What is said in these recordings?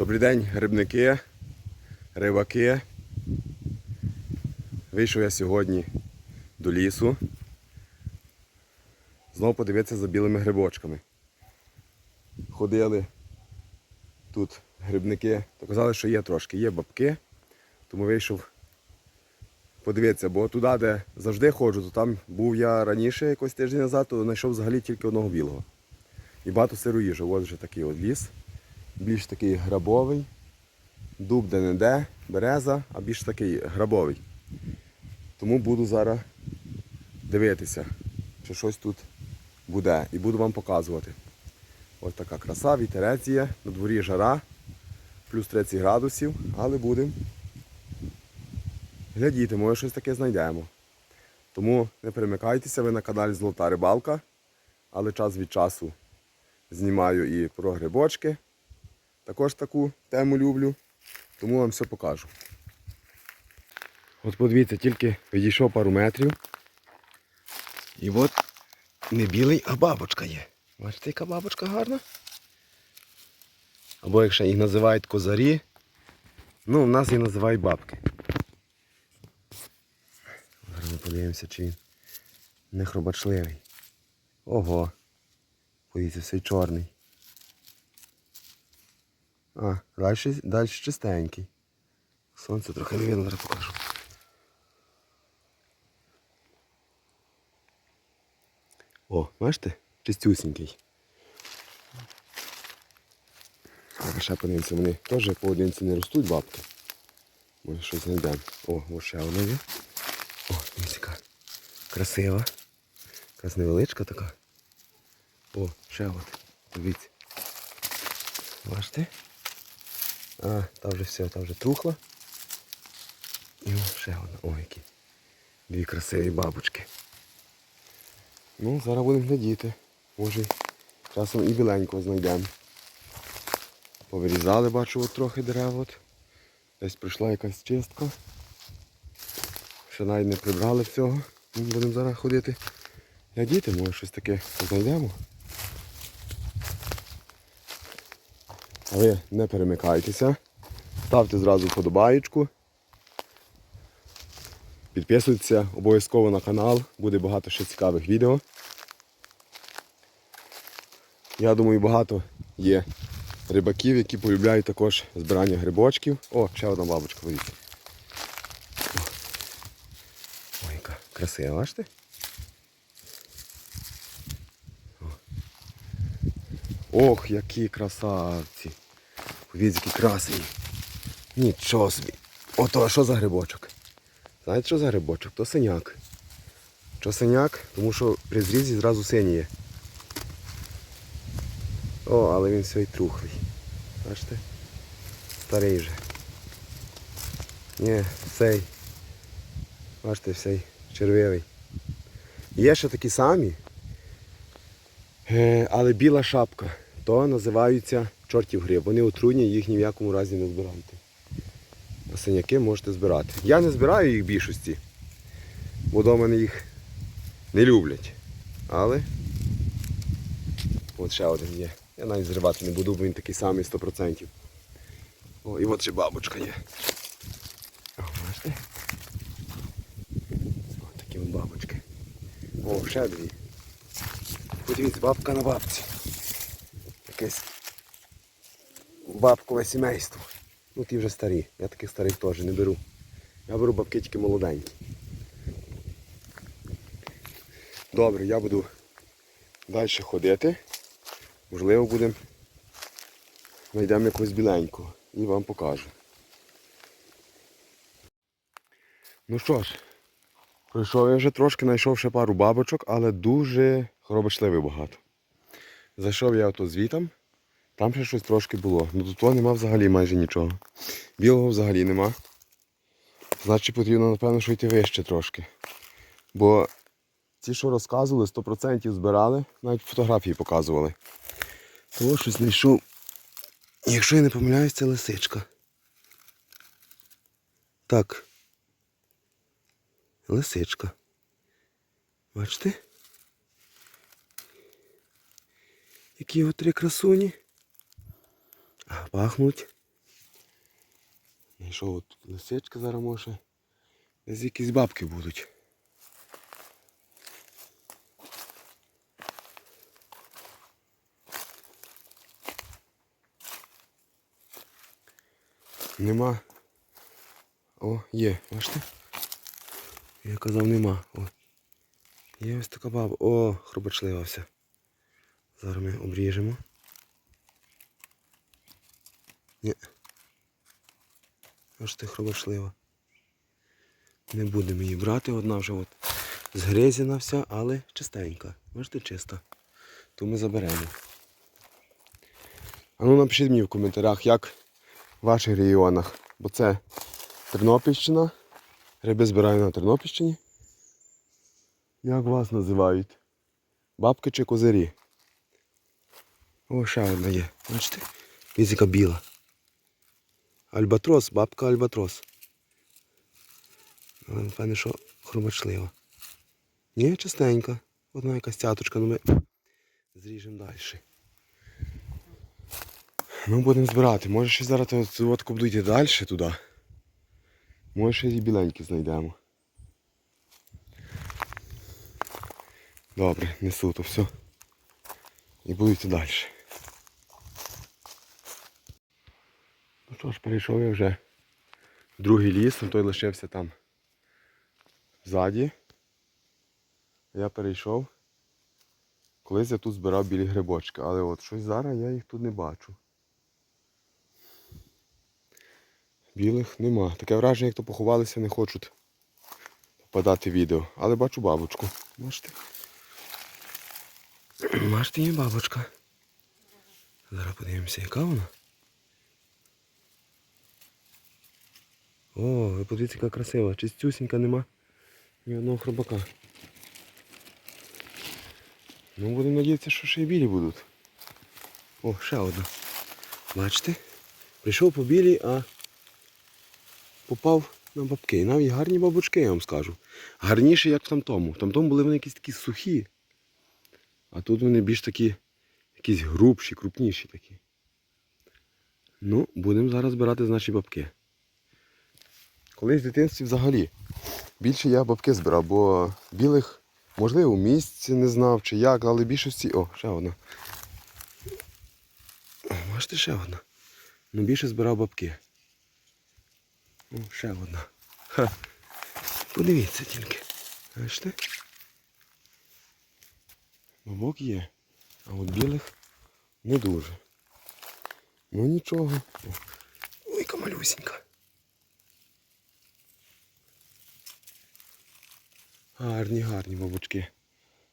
Добрий день, грибники, рибаки. Вийшов я сьогодні до лісу. Знову подивитися за білими грибочками. Ходили тут грибники, то казали, що є трошки, є бабки, тому вийшов подивитися, бо туди, де завжди ходжу, то там був я раніше, якось тиждень назад, то знайшов взагалі тільки одного білого. І багато сироїжа. Ось вже такий от ліс. Більш такий грабовий. Дуб де-не-де, береза, а більш такий грабовий. Тому буду зараз дивитися, чи щось тут буде. І буду вам показувати. Ось така краса, вітерець є, на дворі жара, плюс 30 градусів, але будемо глядіти, може щось таке знайдемо. Тому не перемикайтеся, ви на каналі Золота Рибалка, але час від часу знімаю і про грибочки. Також таку тему люблю, тому вам все покажу. От подивіться, тільки відійшов пару метрів. І от не білий, а бабочка є. Бачите, яка бабочка гарна? Або якщо їх називають козарі, ну в нас їх називають бабки. Зараз ми подивимося, чи він не хробачливий. Ого. Подивіться, цей чорний. А, далі, далі чистенький. Сонце трохи не видно, зараз покажу. О, бачите? Чистюсінький. Зараз ще подивимося, вони теж поодинці не ростуть бабки. Може щось знайдемо. О, ось ще одна є. О, яка красива. Якась невеличка така. О, ще от. Дивіться. Бачите? А, та вже все, та вже трухла. І ще одна. О, які. Дві красиві бабочки. Ну, зараз будемо глядіти. Може часом і біленького знайдемо. Повирізали, бачу, от трохи дерев. От. Десь прийшла якась чистка. Ще навіть не прибрали всього. Ну, Будемо зараз ходити. Глядіти, може щось таке знайдемо. Ви не перемикайтеся. Ставте зразу вподобаєчку. Підписуйтеся обов'язково на канал, буде багато ще цікавих відео. Я думаю, багато є рибаків, які полюбляють також збирання грибочків. О, ще одна бабочка, подивіться. Ой, яка красива, бачите? Ох, які красавці. Подивіться, які красиві. Нічого собі. Ото, а що за грибочок? Знаєте, що за грибочок? То синяк. Що синяк? Тому що при зрізі зразу синій є. О, але він свій трухлий. Бачите? Старий вже. Ні, цей. Бачите, цей червивий. Є ще такі самі. Е, але біла шапка. То називаються чортів гриб. Вони отруйні, їх ні в якому разі не збирайте. А синяки можете збирати. Я не збираю їх більшості, бо до мене їх не люблять. Але от ще один є. Я навіть зривати не буду, бо він такий самий 100%. О, і от ще бабочка є. Ось такі от бабочки. О, ще дві. Подивіться, бабка на бабці. Якесь бабкове сімейство. Ну ті вже старі. Я таких старих теж не беру. Я беру бабки тільки молоденькі. Добре, я буду далі ходити. Можливо, будемо знайдемо якусь біленьку і вам покажу. Ну що ж, пройшов я вже трошки, знайшов ще пару бабочок, але дуже хоробочливий багато. Зайшов я ото звітом, там ще щось трошки було. Ну тут нема взагалі майже нічого. Білого взагалі нема. Значить потрібно, напевно, що йти вище трошки. Бо ті, що розказували, 100% збирали, навіть фотографії показували. Того щось знайшов. Якщо я не помиляюсь, це лисичка. Так. Лисичка. Бачите? Які от три красуні. Пахнуть І що от лисичка зараз може. Десь якісь бабки будуть. Нема. О, є, бачите? Я казав нема. О. Є ось така баба. О, хробачлива вся. Зараз ми обріжемо. Ні. Аж ти хробачлива. Не будемо її брати, одна вже от згризена вся, але чистенька. Бачите, чиста. То ми заберемо. А ну напишіть мені в коментарях, як в ваших регіонах. Бо це Тернопільщина. Гриби збираю на Тернопільщині. Як вас називають? Бабки чи козирі? О, ще одна є. Бачите? Візика біла. Альбатрос, бабка альбатрос. Але напевне, що хробачлива. Ні, чистенька. Одна якась цяточка, ну ми зріжемо далі. Ну, будемо збирати. Може ще зараз цю от буду йти далі туди. Може ще і біленькі знайдемо. Добре, несу то все. І буду йти далі. Ну що ж, перейшов я вже другий ліс, а той лишився там ззаді. Я перейшов. Колись я тут збирав білі грибочки, але от щось зараз я їх тут не бачу. Білих нема. Таке враження, як то поховалися, не хочуть попадати відео. Але бачу бабочку. Бачите? Бачите, є бабочка. Зараз подивимося, яка вона. О, ви подивіться, яка красива. Чистюсінька нема. Ні одного хробака. Ну, будемо надіятися, що ще й білі будуть. О, ще одна. Бачите? Прийшов по білій, а попав на бабки. І навіть гарні бабочки, я вам скажу. Гарніші, як в тамтому. В тамтому були вони якісь такі сухі. А тут вони більш такі, якісь грубші, крупніші такі. Ну, будемо зараз збирати наші бабки. Колись в дитинстві взагалі більше я бабки збирав, бо білих, можливо, місці не знав чи як, але більшості. О, ще одна. Бачите, ще одна. Ну більше збирав бабки. О, ще одна. Ха. Подивіться тільки. Бачите? Бабок є. А от білих не дуже. Ну нічого. Ой, яка Гарні, гарні бабочки.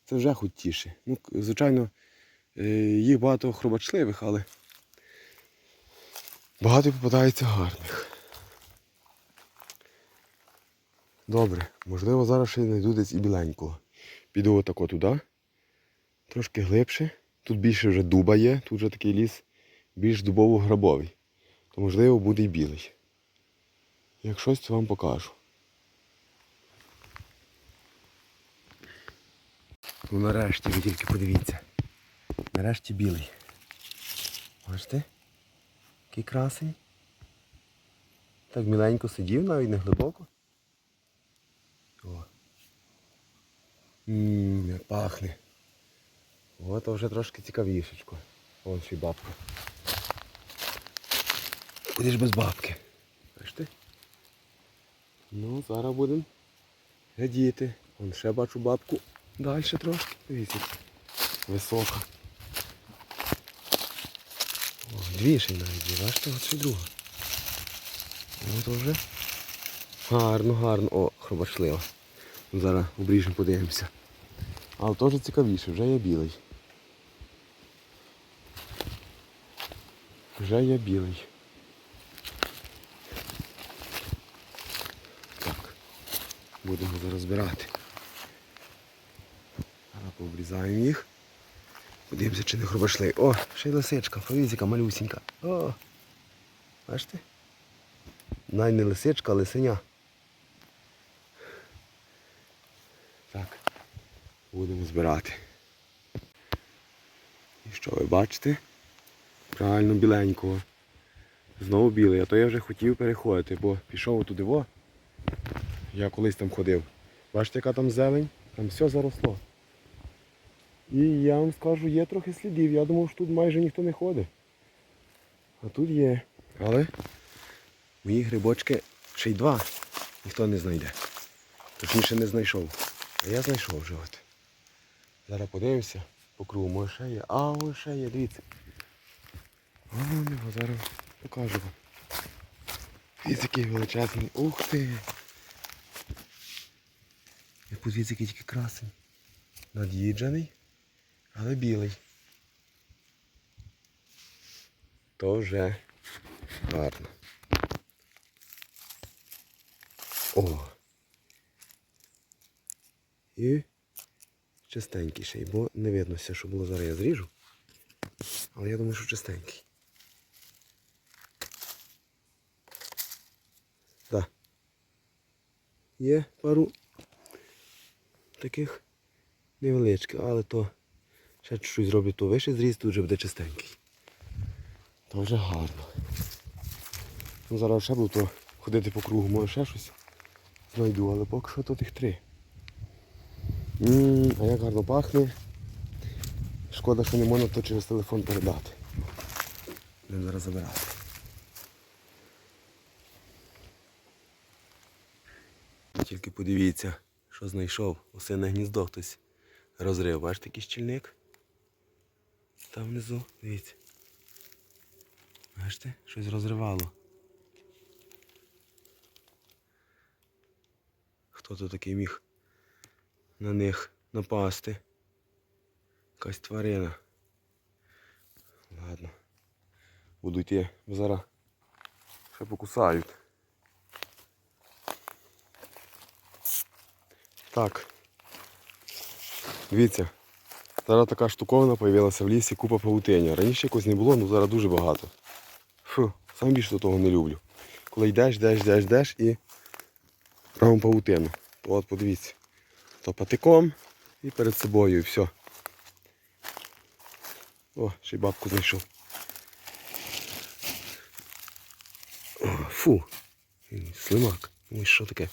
Це вже хоч. Ну, звичайно, е, їх багато хробачливих, але багато попадається гарних. Добре, можливо, зараз ще знайду десь і біленького. Піду отако туди. Трошки глибше. Тут більше вже дуба є, тут вже такий ліс більш дубово-грабовий. То можливо буде і білий. Як щось, вам покажу. Ну нарешті ви тільки подивіться. Нарешті білий. Бачите? Який красень. Так міленько сидів, навіть не глибоко. О. Ммм, пахне. О, то вже трошки цікавішечко. Вон ще й бабка. Куди ж без бабки? Бачите? Ну, зараз будемо глядіти. Вон ще бачу бабку. Далі трошки. Дивіться. Висока. О, дві ще навіть бачите, от ще друга. От вже. Гарно, гарно. О, хробачлива. Зараз обріжемо, подивимося. Але теж цікавіше, вже є білий. Вже є білий. Так. Будемо зараз збирати. Зараз їх. Подивимося, чи не хробашли. О, ще й лисичка, фавізика малюсінька. О! Бачите? Най не лисичка, а лисеня. Так. Будемо збирати. І що ви бачите? Правильно біленького. Знову білий, а то я вже хотів переходити, бо пішов туди во. Я колись там ходив. Бачите, яка там зелень? Там все заросло. І я вам скажу, є трохи слідів. Я думав, що тут майже ніхто не ходить. А тут є. Але мої грибочки ще й два. Ніхто не знайде. Точніше не знайшов. А я знайшов вже от. Зараз подивимося по кругу, може ще є. А, ось ще є, дивіться. А, його зараз покажу вам. Дивіться, який величезний. Ух ти! І подивіться, який тільки красень. Над'їджений, але білий. То вже гарно. О! І чистенький бо не видно що було зараз я зріжу. Але я думаю, що чистенький. Так. Є пару таких невеличких, але то ще чуть-чуть зроблю то вище зріз, тут вже буде чистенький. То вже гарно. Ну, зараз ще буду то ходити по кругу, може ще щось знайду, але поки що то тих три. Ммм, а як гарно пахне. Шкода, що не можна то через телефон передати. Будемо зараз забирати. Тільки подивіться, що знайшов. Осине гніздо хтось розрив. Бачите, який щільник? Там внизу, дивіться. Бачите, щось розривало. Хто тут такий міг на них напасти? Якась тварина. Ладно. Буду йти, бо зараз ще покусають. Так. Дивіться. Зараз така штуковина з'явилася в лісі, купа павутиння. Раніше якось не було, але зараз дуже багато. Фу, сам більше до того не люблю. Коли йдеш, йдеш, йдеш, йдеш і правом павутину. От подивіться. То патиком і перед собою і все. О, ще й бабку знайшов. Фу. Слимак. Ой, що таке?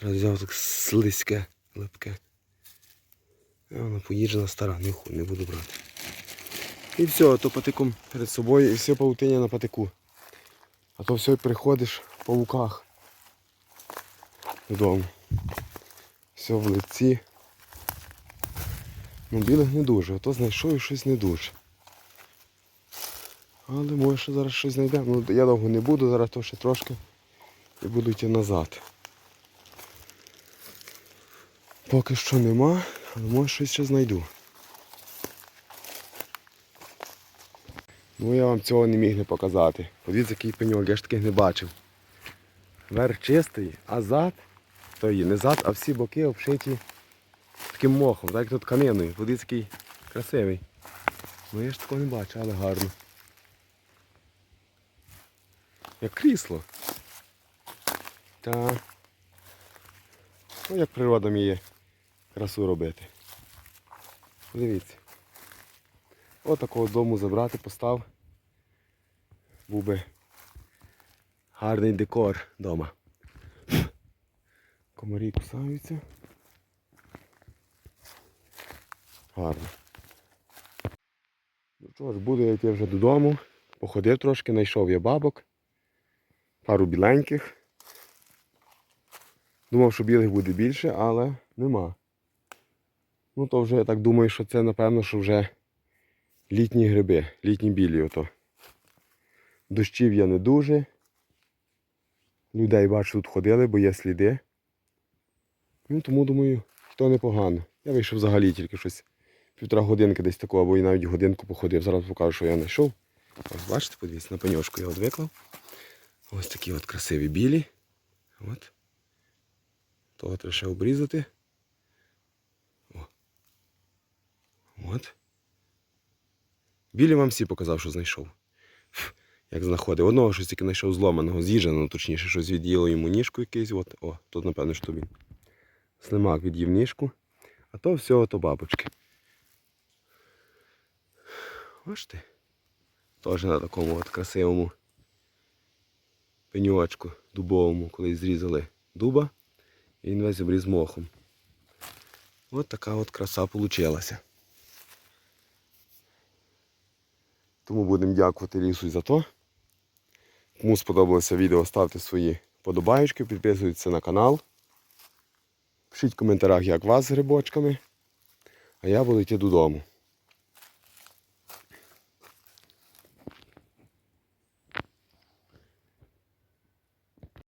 Зараз взяв так слизьке, липке. А вона поїджена стара, не, не буду брати. І все, а то патиком перед собою і все павутиння на патику. А то все приходиш в павуках додому. Все в лиці. Ну, білих не дуже, а то знайшов і щось не дуже. Але може зараз щось знайдемо. Ну, я довго не буду, зараз то ще трошки і буду йти назад. Поки що нема, може щось ще знайду. Ну я вам цього не міг не показати. Подивіться, який пеньок, я ж таких не бачив. Верх чистий, а зад, то є не зад, а всі боки обшиті таким мохом, так як тут тканиною. Подивіться, який красивий. Ну я ж такого не бачу, але гарно. Як крісло. Та. Ну як природа вміє красу робити. Подивіться. Отакого дому забрати, постав. Був би гарний декор вдома. Комарі кусаються. Гарно. Ну що ж, буду я йти вже додому. Походив трошки, знайшов я бабок. Пару біленьких. Думав, що білих буде більше, але нема. Ну то вже я так думаю, що це напевно, що вже літні гриби, літні білі ото. Дощів я не дуже. Людей бачу тут ходили, бо є сліди. Ну тому думаю, то непогано. Я вийшов взагалі тільки щось півтора годинки десь такого, або і навіть годинку походив. Зараз покажу, що я знайшов. Ось бачите, подивіться, на пеньошку я от виклав. Ось такі от красиві білі. От. Того треба ще обрізати. От. Білі вам всі показав, що знайшов. Як знаходив. Одного щось тільки знайшов зломаного, з'їждженого, точніше, щось від'їло йому ніжку якийсь. От. О, тут, напевно, що він. Слимак від'їв ніжку. А то все ото бабочки. Бачите? Теж на такому от красивому пеньочку дубовому, коли зрізали дуба, і він весь обріз мохом. От така от краса получилася. Тому будемо дякувати лісу за то. Кому сподобалося відео, ставте свої подобаєчки, підписуйтесь на канал. Пишіть в коментарях, як вас з грибочками. А я буду йти додому.